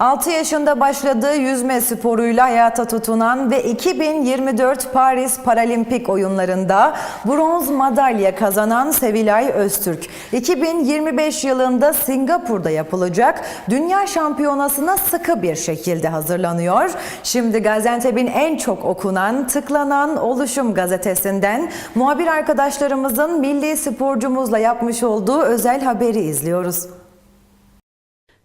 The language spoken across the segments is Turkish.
6 yaşında başladığı yüzme sporuyla hayata tutunan ve 2024 Paris Paralimpik oyunlarında bronz madalya kazanan Sevilay Öztürk, 2025 yılında Singapur'da yapılacak Dünya Şampiyonası'na sıkı bir şekilde hazırlanıyor. Şimdi Gaziantep'in en çok okunan, tıklanan Oluşum gazetesinden muhabir arkadaşlarımızın milli sporcumuzla yapmış olduğu özel haberi izliyoruz.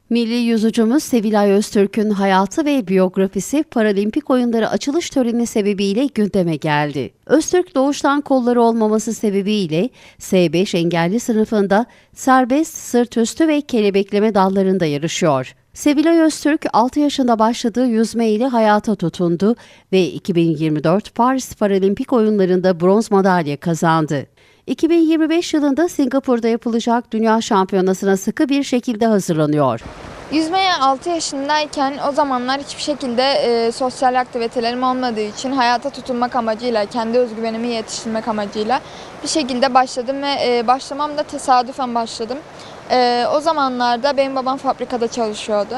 Milli yüzücümüz Sevilay Öztürk'ün hayatı ve biyografisi Paralimpik oyunları açılış töreni sebebiyle gündeme geldi. Öztürk doğuştan kolları olmaması sebebiyle S5 engelli sınıfında serbest, sırt üstü ve kelebekleme dallarında yarışıyor. Sevilay Öztürk 6 yaşında başladığı yüzme ile hayata tutundu ve 2024 Paris Paralimpik oyunlarında bronz madalya kazandı. 2025 yılında Singapur'da yapılacak Dünya Şampiyonası'na sıkı bir şekilde hazırlanıyor. Yüzmeye 6 yaşındayken o zamanlar hiçbir şekilde e, sosyal aktivitelerim olmadığı için hayata tutunmak amacıyla, kendi özgüvenimi yetiştirmek amacıyla bir şekilde başladım ve e, başlamam da tesadüfen başladım. E, o zamanlarda benim babam fabrikada çalışıyordu.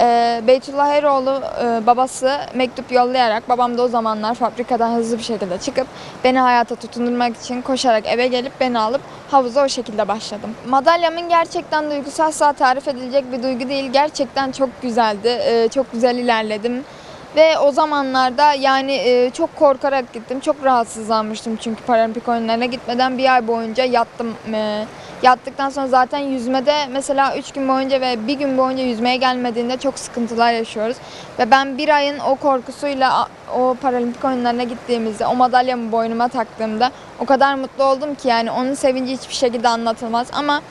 E, Beytullah Eroğlu e, babası mektup yollayarak babam da o zamanlar fabrikadan hızlı bir şekilde çıkıp beni hayata tutundurmak için koşarak eve gelip beni alıp havuza o şekilde başladım. Madalyamın gerçekten duygusal tarif edilecek bir duygu değil. Gerçekten çok güzeldi. E, çok güzel ilerledim. Ve o zamanlarda yani e, çok korkarak gittim. Çok rahatsızlanmıştım çünkü paralimpik oyunlarına gitmeden bir ay boyunca yattım. E, yattıktan sonra zaten yüzmede mesela 3 gün boyunca ve bir gün boyunca yüzmeye gelmediğinde çok sıkıntılar yaşıyoruz. Ve ben bir ayın o korkusuyla o paralimpik oyunlarına gittiğimizde o madalyamı boynuma taktığımda o kadar mutlu oldum ki yani onun sevinci hiçbir şekilde anlatılmaz. Ama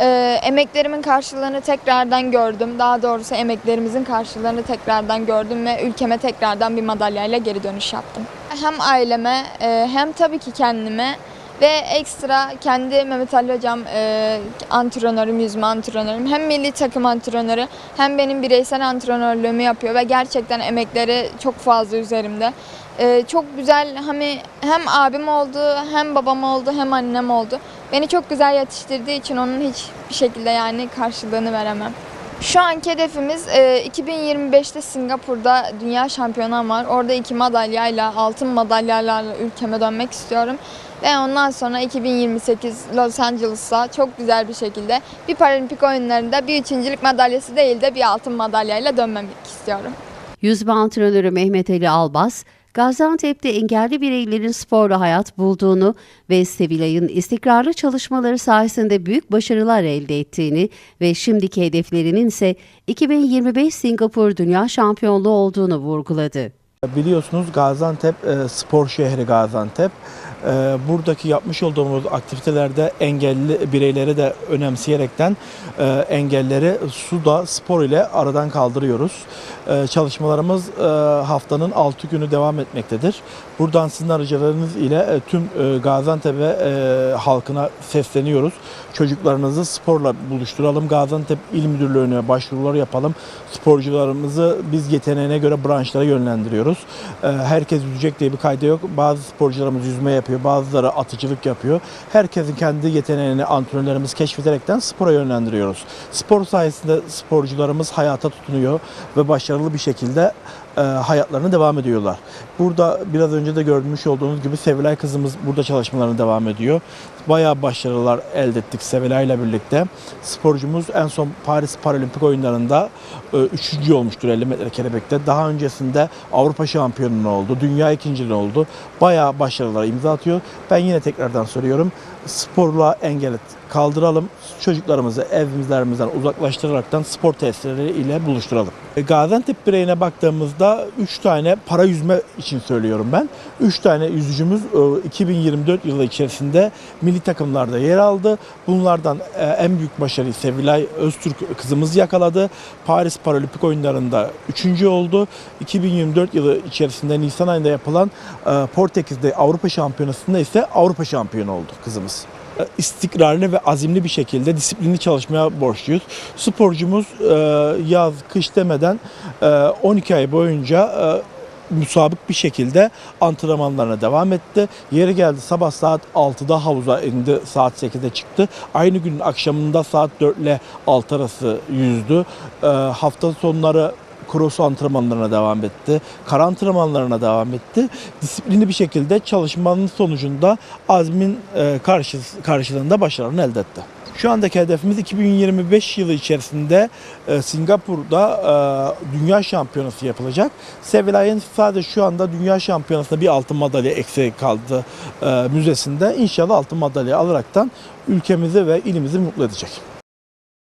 e, emeklerimin karşılığını tekrardan gördüm. Daha doğrusu emeklerimizin karşılığını tekrardan gördüm ve ülkeme tekrardan bir madalyayla geri dönüş yaptım. Hem aileme e, hem tabii ki kendime ve ekstra kendi Mehmet Ali Hocam e, antrenörüm, yüzme antrenörüm. Hem milli takım antrenörü hem benim bireysel antrenörlüğümü yapıyor ve gerçekten emekleri çok fazla üzerimde. E, çok güzel hani hem abim oldu, hem babam oldu, hem annem oldu. Beni çok güzel yetiştirdiği için onun hiçbir şekilde yani karşılığını veremem. Şu anki hedefimiz e, 2025'te Singapur'da dünya şampiyonam var. Orada iki madalyayla, altın madalyalarla ülkeme dönmek istiyorum. Ve ondan sonra 2028 Los Angeles'a çok güzel bir şekilde bir paralimpik oyunlarında bir üçüncülük madalyası değil de bir altın madalyayla dönmemek istiyorum. Yüzme antrenörü Mehmet Ali Albas, Gaziantep'te engelli bireylerin sporla hayat bulduğunu ve Sevilay'ın istikrarlı çalışmaları sayesinde büyük başarılar elde ettiğini ve şimdiki hedeflerinin ise 2025 Singapur Dünya Şampiyonluğu olduğunu vurguladı. Biliyorsunuz Gaziantep e, spor şehri Gaziantep. E, buradaki yapmış olduğumuz aktivitelerde engelli bireylere de önemseyerekten e, engelleri suda spor ile aradan kaldırıyoruz. E, çalışmalarımız e, haftanın 6 günü devam etmektedir. Buradan sizin aracılığınız ile e, tüm e, Gaziantep ve e, halkına sesleniyoruz. Çocuklarınızı sporla buluşturalım. Gaziantep İl Müdürlüğü'ne başvurular yapalım. Sporcularımızı biz yeteneğine göre branşlara yönlendiriyoruz. E, herkes yüzecek diye bir kayda yok. Bazı sporcularımız yüzme yapıyor, bazıları atıcılık yapıyor. Herkesin kendi yeteneğini antrenörlerimiz keşfederekten spora yönlendiriyoruz. Spor sayesinde sporcularımız hayata tutunuyor ve başarılı bir şekilde e, hayatlarına devam ediyorlar. Burada biraz önce de görmüş olduğunuz gibi Sevilay kızımız burada çalışmalarına devam ediyor. Bayağı başarılar elde ettik Sevilay ile birlikte. Sporcumuz en son Paris Paralimpik oyunlarında e, üçüncü olmuştur 50 metre kelebekte. Daha öncesinde Avrupa şampiyonu oldu, dünya ikinciliği oldu. Bayağı başarılar imza atıyor. Ben yine tekrardan soruyorum. Sporla engel kaldıralım. Çocuklarımızı evimizlerimizden uzaklaştıraraktan spor tesisleri ile buluşturalım. E, Gaziantep bireyine baktığımızda 3 tane para yüzme için söylüyorum ben. 3 tane yüzücümüz e, 2024 yılı içerisinde milli takımlarda yer aldı. Bunlardan e, en büyük başarıyı Sevilay Öztürk kızımız yakaladı. Paris Paralimpik oyunlarında 3. oldu. 2024 yılı içerisinde Nisan ayında yapılan e, Portekiz'de Avrupa Şampiyonası'nda ise Avrupa şampiyonu oldu kızımız istikrarlı ve azimli bir şekilde disiplinli çalışmaya borçluyuz. Sporcumuz e, yaz, kış demeden e, 12 ay boyunca müsabık bir şekilde antrenmanlarına devam etti. Yeri geldi sabah saat 6'da havuza indi, saat 8'de çıktı. Aynı günün akşamında saat 4 ile 6 arası yüzdü. Hafta sonları cross antrenmanlarına devam etti. Kara antrenmanlarına devam etti. Disiplinli bir şekilde çalışmanın sonucunda azmin e, karşı, karşılığında başarılarını elde etti. Şu andaki hedefimiz 2025 yılı içerisinde e, Singapur'da e, dünya şampiyonası yapılacak. Sevilay'ın sadece şu anda dünya şampiyonasında bir altın madalya eksik kaldı müzesinde. İnşallah altın madalya alaraktan ülkemizi ve ilimizi mutlu edecek.